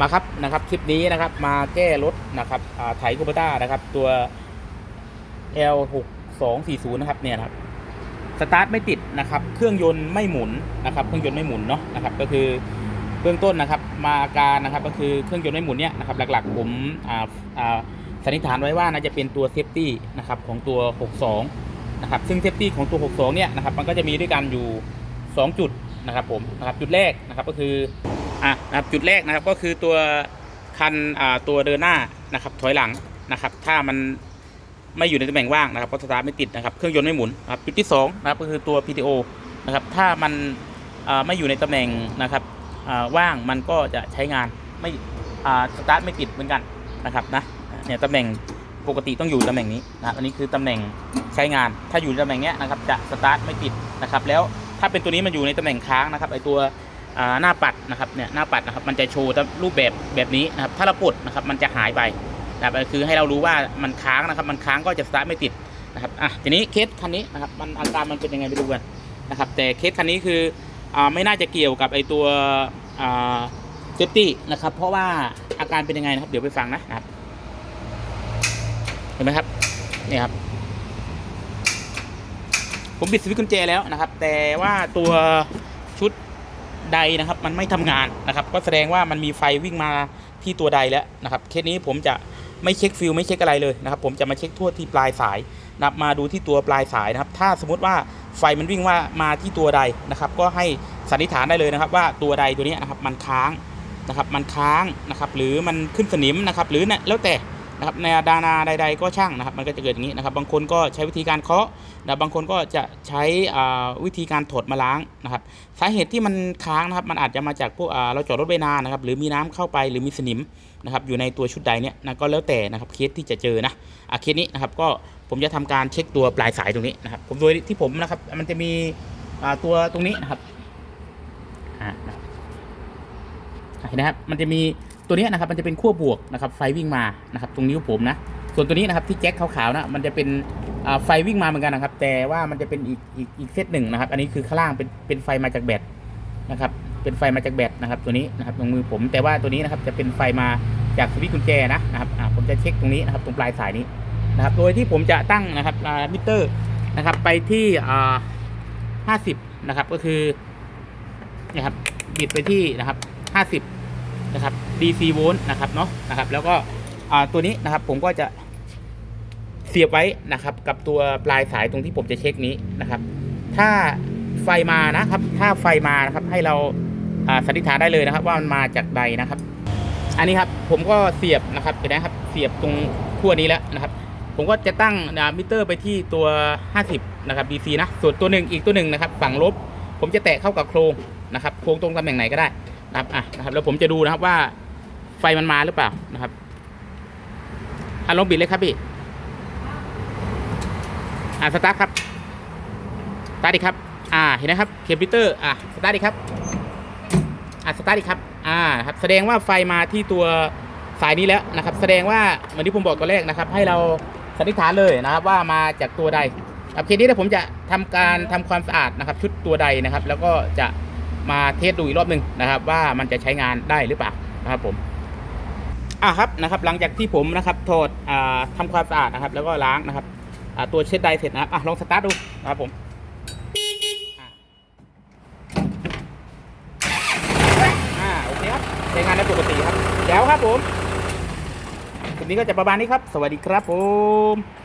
มาครับนะครับคลิปนี้นะครับมาแก้รถนะครับไถคูเปต้านะครับตัว L 6 2 4 0 นะครับเนี่ยนะครับสตาร์ทไม่ติดนะครับเครื่องยนต์ไม่หมุนนะครับเครื่องยนต์ไม่หมุนเนาะนะครับก็คือเบื้องต้นนะครับมาอาการนะครับก็คือเครื่องยนต์ไม่หมุนเนี่ยนะครับหลักๆผมอ่าอ่าสันนิษฐานไว้ว่าน่าจะเป็นตัวเซฟตี้นะครับของตัว 62 นะครับซึ่งเซฟตี้ของตัว 62 เนี่ยนะครับมันก็จะมีด้วยกันอยู่ 2 จุดนะครับผมนะครับจุดแรกนะครับก็คือ อะนะครับจุดแรกนะครับก็คือตัวคันอ่าตัวเดินหน้านะครับถอยหลังนะครับ ถ้ามันไม่อยู่ในตำแหน่งว่างนะครับเพราะสตาร์ทไม่ติดนะครับเครื่องยนต์ไม่หมุนนะครับจุดที่สองนะครับก็คือตัว PTO นะครับถ้ามันไม่อยู่ในตำแหน่งนะครับว่างมันก็จะใช้งานไม่สตาร์ทไม่ติดเหมือนกันนะครับนะเนี่ยตำแหน่งปกติต้องอยู่ตำแหน่งนี้นะอันนี้คือตำแหน่งใช้งาน ถ้าอยู่ในตำแหน่งเนี้ยนะครับจะสตาร์ทไม่ติดนะครับแล้วถ้าเป็นตัวนี้มันอยู่ในตำแหน่งค้างนะครับไอตัว หน้าปัดนะครับเนี่ยหน้าปัดนะครับมันจะโชว์รูปแบบแบบนี้นะครับถ้าเราปลดนะครับมันจะหายไปนะครับคือให้เรารู้ว่ามันค้างนะครับ มันค้างก็จะสตาร์ทไม่ติดนะครับอะทีนี้เคสคันนี้นะครับมันอาการมันเป็นยังไงไปดูกันนะครับแต่เคสคันนี้คืออ่าไม่น่าจะเกี่ยวกับไอตัวเซฟตี้นะครับเพราะว่าอาการเป็นยังไงนะครับเดี๋ยวไปฟังนะนะครับเห็นไหมครับนี่ครับผมบิดสวิตช์กุญแจแล้วนะครับ แต่ว่าตัวชุด ใดนะครับ มันไม่ทำงานนะครับ ก็แสดงว่ามันมีไฟวิ่งมาที่ตัวใดแล้วนะครับเคสนี้ผมจะไม่เช็คฟิลไม่เช็คอะไรเลยนะครับผมจะมาเช็คทั่วที่ปลายสายนะครับมาดูที่ตัวปลายสายนะครับ ถ้าสมมติว่าไฟมันวิ่งว่ามาที่ตัวใดนะครับ ก็ให้สันนิษฐานได้เลยนะครับ ว่าตัวใดตัวนี้นะครับมันค้างนะครับ มันค้างนะครับ หรือมันขึ้นสนิมนะครับ หรือเนี่ยแล้วแต่ นะครับในดานาใด ๆ ก็ช่างนะครับ มันก็จะเกิดอย่างนี้นะครับ บางคนก็ใช้วิธีการเคาะนะบางคนก็จะใช้วิธีการถดมาล้างนะครับ สาเหตุที่มันค้างนะครับ มันอาจจะมาจากพวกเราจอดรถไปนานนะครับ หรือมีน้ำเข้าไปหรือมีสนิมนะครับ อยู่ในตัวชุดใดเนี่ยนะก็แล้วแต่นะครับเคสที่จะเจอนะอะเคสนี้นะครับ ก็ผมจะทำการเช็คตัวปลายสายตรงนี้นะครับ ผมโดยที่ผมนะครับ มันจะมีตัวตรงนี้นะครับเห็นนะครับ มันจะมี ตัวนี้นะครับมันจะเป็นขั้วบวกนะครับไฟวิ่งมานะครับตรงนิ้วผมนะ ส่วนตัวนี้นะครับที่แจ็คขาวๆนะมันจะเป็นไฟวิ่งมาเหมือนกันนะครับ แต่ว่ามันจะเป็นอีกอีกอีกเซตหนึ่งนะครับ อันนี้คือข้างล่างเป็นเป็นไฟมาจากแบตนะครับเป็นไฟมาจากแบตนะครับตัวนี้นะครับตรงมือผมแต่ว่าตัวนี้นะครับจะเป็นไฟมาจากสวิตช์กุญแจนะนะครับผมจะเช็คตรงนี้นะครับตรงปลายสายนี้นะครับโดยที่ผมจะตั้งนะครับมิเตอร์นะครับไปที่อ่าห้าสิบนะครับก็คือนะครับบิดไปที่นะครับห้าสิบ นะครับ DC โวลต์นะครับเนาะนะครับ แล้วก็ตัวนี้นะครับผมก็จะเสียบไว้นะครับ กับตัวปลายสายตรงที่ผมจะเช็คนี้นะครับ ถ้าไฟมานะครับ ถ้าไฟมานะครับให้เราอ่าสันนิษฐานได้เลยนะครับ ว่ามันมาจากใดนะครับ อันนี้ครับผมก็เสียบนะครับเห็นไหมครับ เสียบตรงขั้วนี้แล้วนะครับ ผมก็จะตั้งมิเตอร์ไปที่ตัว 50 นะครับ DC นะส่วนตัวหนึ่งอีกตัวหนึ่งนะครับ ฝั่งลบ ผมจะแตะเข้ากับโครงนะครับ โครงตรงตำแหน่งไหนก็ได้ นะครับอะนะครับแล้วผมจะดูนะครับว่าไฟมันมาหรือเปล่านะครับอะลองบิดเลยครับพี่อ่าสตาร์ทครับสตาร์ทดีครับ อ่าเห็นไหมครับเคปพิเตอร์อ่าสตาร์ทดีครับอ่าสตาร์ทดีครับอ่าครับแสดงว่าไฟมาที่ตัวสายนี้แล้วนะครับ แสดงว่าเหมือนที่ผมบอกตัวแรกนะครับ ให้เราสันนิษฐานเลยนะครับ ว่ามาจากตัวใดครับเคสนี้เดี๋ยวผมจะทำการทำความสะอาดนะครับ ชุดตัวใดนะครับ แล้วก็จะ มาเทสดูอีกรอบหนึ่งนะครับ ว่ามันจะใช้งานได้หรือเปล่านะครับผมอ่าครับนะครับหลังจากที่ผมนะครับถอดอ่าทำความสะอาดนะครับ แล้วก็ล้างนะครับอ่าตัวเช็ดไดเสร็จนะครับอะลองสตาร์ทดูนะครับผมอะอ่าโอเคครับใช้งานได้ปกติครับแล้วครับผมคลิปนี้ก็จะประมาณนี้ครับ สวัสดีครับผม